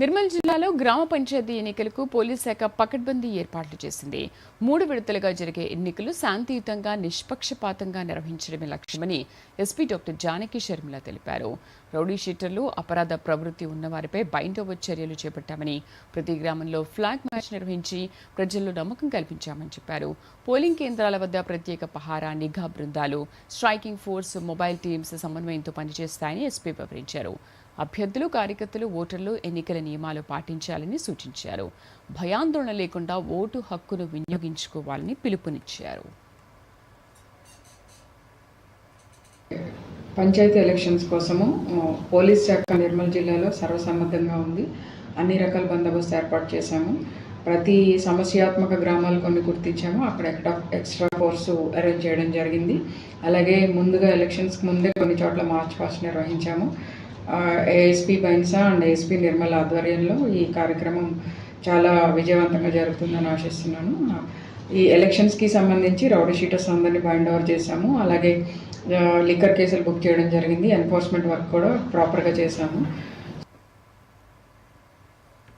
నిర్మల్ జిల్లాలో గ్రామ పంచాయతీ ఎన్నికలకు పోలీస్ శాఖ పకడ్బందీ ఏర్పాట్లు చేసింది. మూడు విడతలుగా జరిగే ఎన్నికలు శాంతియుతంగా నిష్పక్షపాతంగా నిర్వహించడమే లక్ష్యమని ఎస్పీ డాక్టర్ జానకి షర్మిల తెలిపారు. రౌడీ షీటర్లు అపరాధ ప్రవృత్తి ఉన్నవారిపై బైండ్ ఓవర్ చర్యలు చేపట్టామని ప్రతి గ్రామంలో ఫ్లాగ్ మ్యాచ్ నిర్వహించి ప్రజల్లో నమ్మకం కల్పించామని చెప్పారు. పోలింగ్ కేంద్రాల వద్ద ప్రత్యేక పహారా నిఘా బృందాలు స్ట్రైకింగ్ ఫోర్స్ మొబైల్ టీమ్స్ సమన్వయంతో పనిచేస్తాయని ఎస్పీ వివరించారు. అభ్యర్థులు కార్యకర్తలు ఓటర్లు ఎన్నికల నియమాలు పాటించాలని సూచించారు. భయాందోళన లేకుండా ఓటు హక్కును వినియోగించుకోవాలని పిలుపునిచ్చారు. పంచాయతీ ఎలక్షన్స్ కోసము పోలీస్ శాఖ నిర్మల్ జిల్లాలో సర్వసమ్మద్ధంగా ఉంది. అన్ని రకాల బందోబస్తు ఏర్పాటు చేశాము. ప్రతి సమస్యాత్మక గ్రామాలు కొన్ని గుర్తించాము. అక్కడ ఎక్స్ట్రా ఎక్స్ట్రా ఫోర్సు అరేంజ్ చేయడం జరిగింది. అలాగే ముందుగా ఎలక్షన్స్కి ముందే కొన్ని చోట్ల march past నిర్వహించాము. ASP Bhainsa and ASP Nirmal ఆధ్వర్యంలో ఈ కార్యక్రమం చాలా విజయవంతంగా జరుగుతుందని ఆశిస్తున్నాను. ఈ ఎలక్షన్స్కి సంబంధించి రౌడీ షీటర్స్ అందరినీ బైండ్ ఓవర్ చేశాము. అలాగే లిక్కర్ కేసులు బుక్ చేయడం జరిగింది. ఎన్ఫోర్స్మెంట్ వర్క్ కూడా ప్రాపర్గా చేశాము.